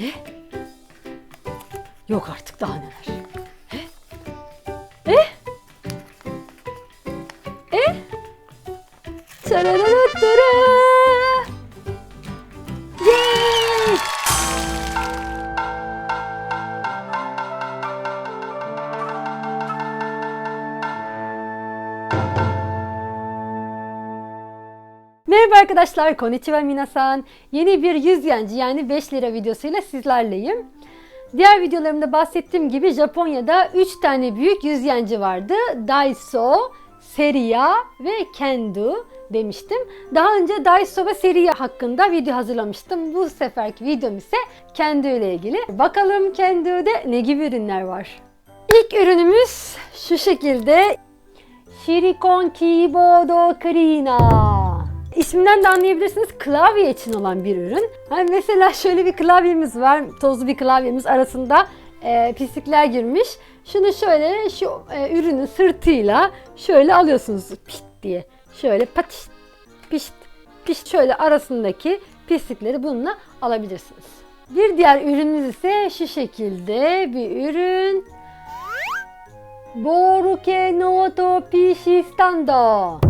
Ne? Yok artık daha neler. E? E? E? Tarararattara! Yay! Merhaba arkadaşlar, konnichiwa minasan. Yeni bir 100 yancı yani 5 lira videosuyla sizlerleyim. Diğer videolarımda bahsettiğim gibi Japonya'da 3 tane büyük 100 yancı vardı. Daiso, Seria ve Kendo demiştim. Daha önce Daiso ve Seria hakkında video hazırlamıştım. Bu seferki videom ise Kendo ile ilgili. Bakalım Kendo'da ne gibi ürünler var? İlk ürünümüz şu şekilde. Silikon Keyboard Cleaner. İsminden de anlayabilirsiniz klavye için olan bir ürün. Hani mesela şöyle bir klavyemiz var, tozlu bir klavyemiz arasında e, pislikler girmiş. Şunu şöyle şu e, ürünün sırtıyla şöyle alıyorsunuz pişt diye. Şöyle patiş pişt pişt şöyle arasındaki pislikleri bununla alabilirsiniz. Bir diğer ürünümüz ise şu şekilde bir ürün. Boruke Noto PC Stando.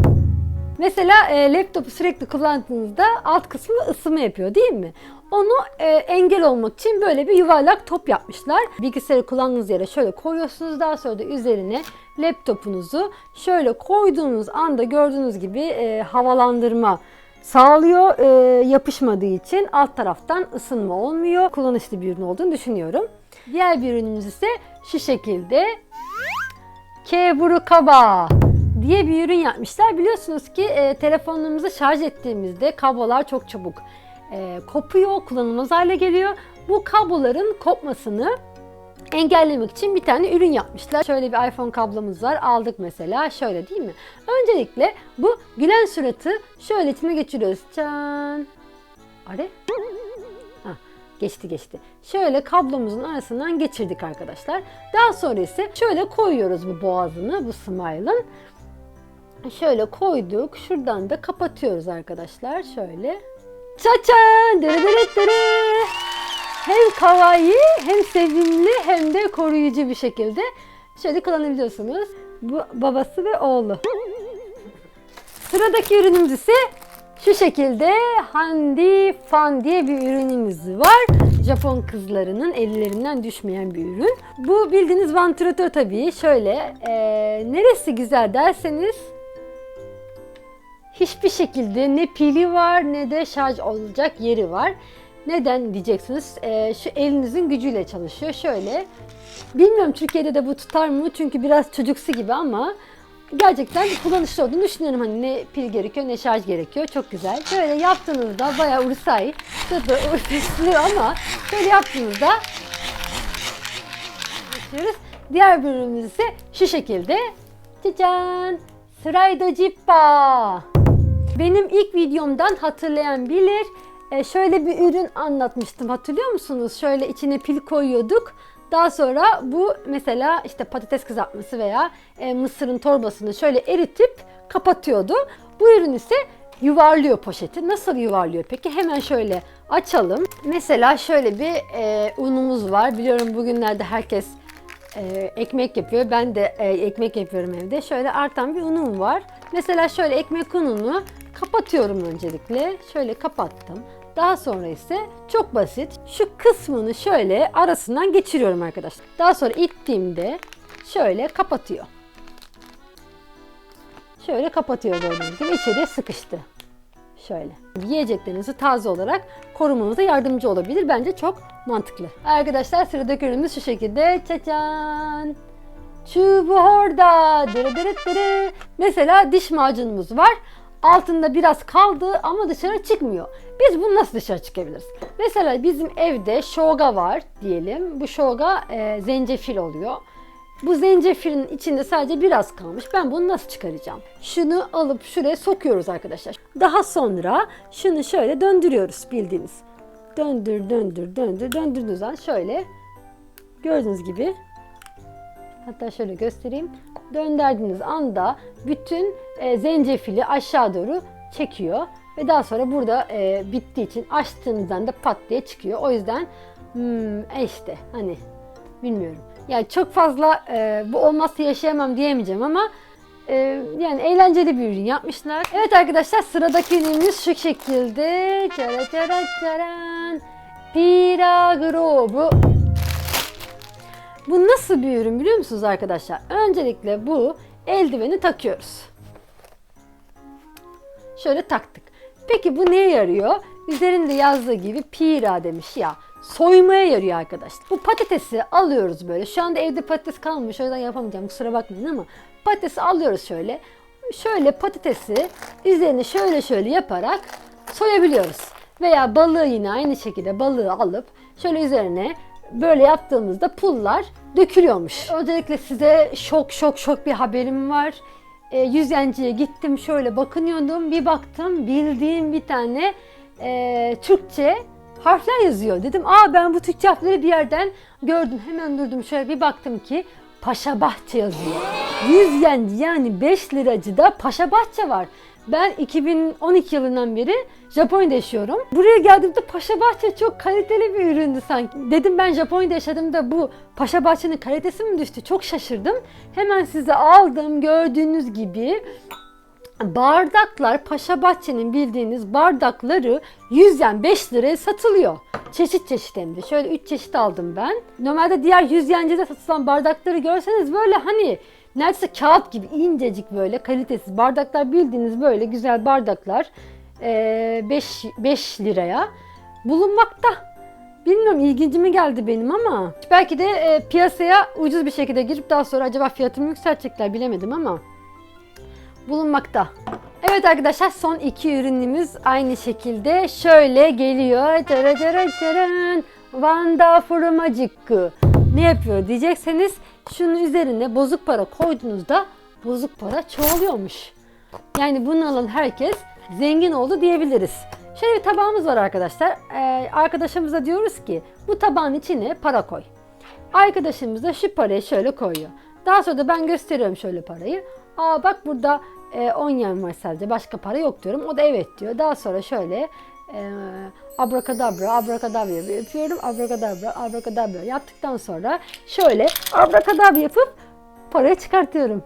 Mesela e, laptopu sürekli kullandığınızda alt kısmı ısınma yapıyor değil mi? Onu e, engel olmak için böyle bir yuvarlak top yapmışlar. Bilgisayarı kullandığınız yere şöyle koyuyorsunuz. Daha sonra da üzerine laptopunuzu şöyle koyduğunuz anda gördüğünüz gibi e, havalandırma sağlıyor. E, yapışmadığı için alt taraftan ısınma olmuyor. Kullanışlı bir ürün olduğunu düşünüyorum. Diğer bir ürünümüz ise şu şekilde Keburu Kaba diye bir ürün yapmışlar. Biliyorsunuz ki e, telefonlarımızı şarj ettiğimizde kablolar çok çabuk e, kopuyor, kullanılmaz hale geliyor. Bu kabloların kopmasını engellemek için bir tane ürün yapmışlar. Şöyle bir iPhone kablomuz var. Aldık mesela. Şöyle değil mi? Öncelikle bu gülen suratı şöyle içine geçiriyoruz. Can. Are? Ha, geçti geçti. Şöyle kablomuzun arasından geçirdik arkadaşlar. Daha sonra ise şöyle koyuyoruz bu boğazını, bu smile'ın. Şöyle koyduk. Şuradan da kapatıyoruz arkadaşlar. Şöyle. Çaçan! Dırı dırı dırı. Hem kawaii hem sevimli hem de koruyucu bir şekilde şöyle kullanabiliyorsunuz. Bu babası ve oğlu. Sıradaki ürünümüz ise şu şekilde Handy Fan diye bir ürünümüz var. Japon kızlarının ellerinden düşmeyen bir ürün. Bu bildiğiniz vantilatör tabii. Şöyle e, neresi güzel derseniz hiçbir şekilde ne pili var ne de şarj olacak yeri var. Neden diyeceksiniz? Ee, şu elinizin gücüyle çalışıyor. Şöyle. Bilmiyorum Türkiye'de de bu tutar mı? Çünkü biraz çocuksu gibi ama gerçekten kullanışlı olduğunu düşünüyorum. Hani ne pil gerekiyor ne şarj gerekiyor. Çok güzel. Böyle yaptığınızda bayağı ursay. Ursaylı ama şöyle yaptığınızda geçiyoruz. Diğer bir ürünümüz ise şu şekilde. Cican! Sıraydo Cippa. Benim ilk videomdan hatırlayan bilir. E, şöyle bir ürün anlatmıştım hatırlıyor musunuz? Şöyle içine pil koyuyorduk. Daha sonra bu mesela işte patates kızartması veya e, mısırın torbasını şöyle eritip kapatıyordu. Bu ürün ise yuvarlıyor poşeti. Nasıl yuvarlıyor peki? Hemen şöyle açalım. Mesela şöyle bir e, unumuz var. Biliyorum bugünlerde herkes e, ekmek yapıyor. Ben de e, ekmek yapıyorum evde. Şöyle artan bir unum var. Mesela şöyle ekmek ununu kapatıyorum öncelikle. Şöyle kapattım. Daha sonra ise çok basit. Şu kısmını şöyle arasından geçiriyorum arkadaşlar. Daha sonra ittiğimde şöyle kapatıyor. Şöyle kapatıyor gördüğünüz gibi içeriye sıkıştı. Şöyle. Yiyeceklerinizi taze olarak korumanıza yardımcı olabilir. Bence çok mantıklı. Arkadaşlar sıradaki ürünümüz şu şekilde. Çaçan. Çubuğu orada. Dırı dırı dırı. Mesela diş macunumuz var. Altında biraz kaldı ama dışarı çıkmıyor. Biz bunu nasıl dışarı çıkabiliriz? Mesela bizim evde şoga var diyelim. Bu şoga e, zencefil oluyor. Bu zencefilin içinde sadece biraz kalmış. Ben bunu nasıl çıkaracağım? Şunu alıp şuraya sokuyoruz arkadaşlar. Daha sonra şunu şöyle döndürüyoruz bildiğiniz. Döndür, döndür, döndür, döndürdüğünüz zaman şöyle gördüğünüz gibi hatta şöyle göstereyim. Döndürdüğünüz anda bütün e, zencefili aşağı doğru çekiyor ve daha sonra burada e, bittiği için açtığınızdan da pat diye çıkıyor. O yüzden Hmm, e işte hani bilmiyorum. Yani çok fazla e, bu olmazsa yaşayamam diyemeyeceğim ama e, yani eğlenceli bir ürün yapmışlar. Evet arkadaşlar sıradaki ürünümüz şu şekilde. Çara çara çaran. Piragro. Bu bu nasıl bir ürün biliyor musunuz arkadaşlar? Öncelikle bu eldiveni takıyoruz. Şöyle taktık. Peki bu neye yarıyor? Üzerinde yazdığı gibi pira demiş ya. Soymaya yarıyor arkadaşlar. Bu patatesi alıyoruz böyle. Şu anda evde patates kalmamış o yüzden yapamayacağım kusura bakmayın ama patatesi alıyoruz şöyle. Şöyle patatesi üzerine şöyle şöyle yaparak soyabiliyoruz. Veya balığı yine aynı şekilde balığı alıp şöyle üzerine böyle yaptığımızda pullar dökülüyormuş. Öncelikle size şok şok şok bir haberim var. E, yüzenciye gittim şöyle bakınıyordum bir baktım bildiğim bir tane e, Türkçe harfler yazıyor. Dedim aa ben bu Türkçe harfleri bir yerden gördüm. Hemen durdum şöyle bir baktım ki Paşa Bahçe yazıyor. 100 yenci yani 5 liracıda Paşa Bahçe var. Ben 2012 yılından beri Japonya'da yaşıyorum. Buraya geldiğimde Paşa Bahçe çok kaliteli bir üründü sanki. Dedim ben Japonya'da yaşadığımda bu Paşa Bahçe'nin kalitesi mi düştü? Çok şaşırdım. Hemen size aldım gördüğünüz gibi bardaklar Paşa Bahçe'nin bildiğiniz bardakları 100 yen 5 liraya satılıyor. Çeşit çeşit hem de. Şöyle 3 çeşit aldım ben. Normalde diğer 100 yencide satılan bardakları görseniz böyle hani neredeyse kağıt gibi incecik böyle kalitesiz bardaklar bildiğiniz böyle güzel bardaklar 5 5 liraya bulunmakta. Bilmiyorum ilgincime geldi benim ama belki de e, piyasaya ucuz bir şekilde girip daha sonra acaba fiyatımı yükseltecekler bilemedim ama bulunmakta. Evet arkadaşlar son iki ürünümüz aynı şekilde şöyle geliyor. Tara tara taran. Vanda Furmacıkkı. Ne yapıyor diyecekseniz şunun üzerine bozuk para koyduğunuzda bozuk para çoğalıyormuş. Yani bunu alan herkes zengin oldu diyebiliriz. Şöyle bir tabağımız var arkadaşlar. Ee, arkadaşımıza diyoruz ki bu tabağın içine para koy. Arkadaşımız da şu parayı şöyle koyuyor. Daha sonra da ben gösteriyorum şöyle parayı. Aa bak burada e, 10 yen var sadece başka para yok diyorum. O da evet diyor. Daha sonra şöyle e, abrakadabra, abrakadabra yapıyorum. Abrakadabra, abrakadabra yaptıktan sonra şöyle abrakadabra yapıp parayı çıkartıyorum.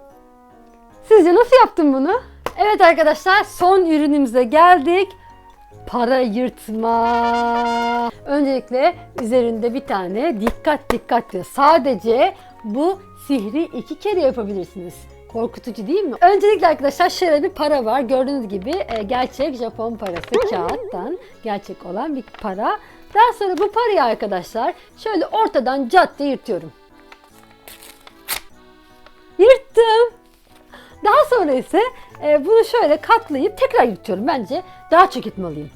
Sizce nasıl yaptım bunu? Evet arkadaşlar son ürünümüze geldik. Para yırtma. Öncelikle üzerinde bir tane dikkat dikkat diyor. Sadece bu sihri iki kere yapabilirsiniz. Korkutucu değil mi? Öncelikle arkadaşlar şöyle bir para var. Gördüğünüz gibi e, gerçek Japon parası kağıttan gerçek olan bir para. Daha sonra bu parayı arkadaşlar şöyle ortadan cadde yırtıyorum. Yırttım. Daha sonra ise e, bunu şöyle katlayıp tekrar yırtıyorum. Bence daha çok yırtmalıyım.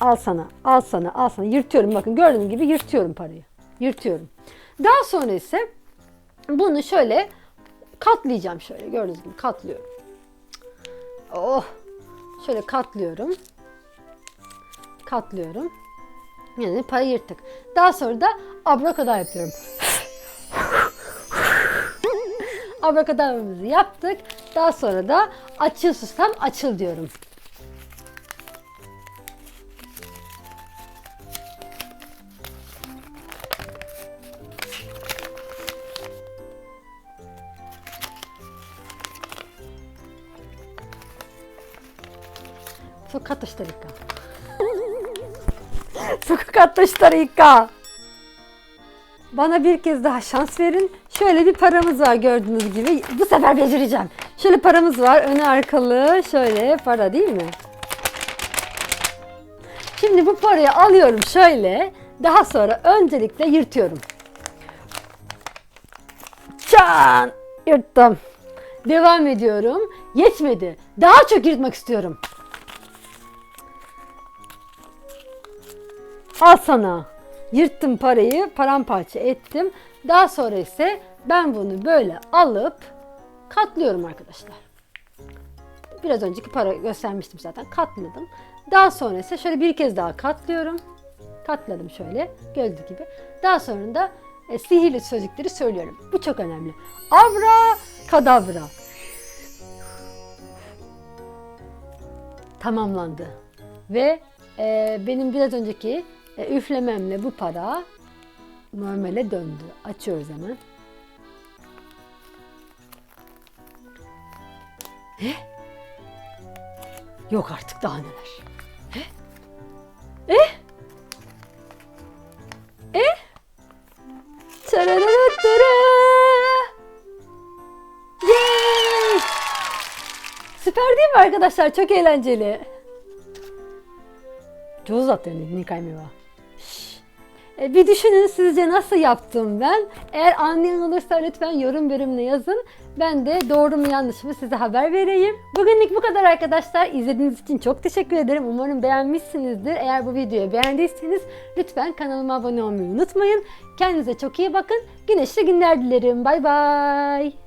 Al sana, al sana, al sana. Yırtıyorum bakın gördüğünüz gibi yırtıyorum parayı. Yırtıyorum. Daha sonra ise bunu şöyle katlayacağım şöyle gördüğünüz gibi katlıyorum. Oh! Şöyle katlıyorum. Katlıyorum. Yani parayı yırttık. Daha sonra da abrakadar yapıyorum. Abrakadabramızı yaptık. Daha sonra da açıl susam açıl diyorum. su καταστρικά. Bana bir kez daha şans verin. Şöyle bir paramız var gördüğünüz gibi. Bu sefer becereceğim. Şöyle paramız var. Öne arkalı şöyle para değil mi? Şimdi bu parayı alıyorum şöyle. Daha sonra öncelikle yırtıyorum. Çan! Yırttım. Devam ediyorum. Yetmedi. Daha çok yırtmak istiyorum. Al sana. Yırttım parayı, paramparça ettim. Daha sonra ise ben bunu böyle alıp katlıyorum arkadaşlar. Biraz önceki para göstermiştim zaten. Katladım. Daha sonra ise şöyle bir kez daha katlıyorum. Katladım şöyle gördüğünüz gibi. Daha sonra da e, sihirli sözcükleri söylüyorum. Bu çok önemli. Avra kadavra. Tamamlandı. Ve e, benim biraz önceki e, E, üflememle bu para normale döndü. Açıyoruz hemen. Eh? Yok artık daha neler. Eh? Eh? Eh? Tarararattara! Yay! Süper değil mi arkadaşlar? Çok eğlenceli. 上手だったよね2回目は E, Bir düşünün sizce nasıl yaptım ben? Eğer anlayan olursa lütfen yorum bölümüne yazın. Ben de doğru mu yanlış mı size haber vereyim. Bugünlük bu kadar arkadaşlar. İzlediğiniz için çok teşekkür ederim. Umarım beğenmişsinizdir. Eğer bu videoyu beğendiyseniz lütfen kanalıma abone olmayı unutmayın. Kendinize çok iyi bakın. Güneşli günler dilerim. Bay bay.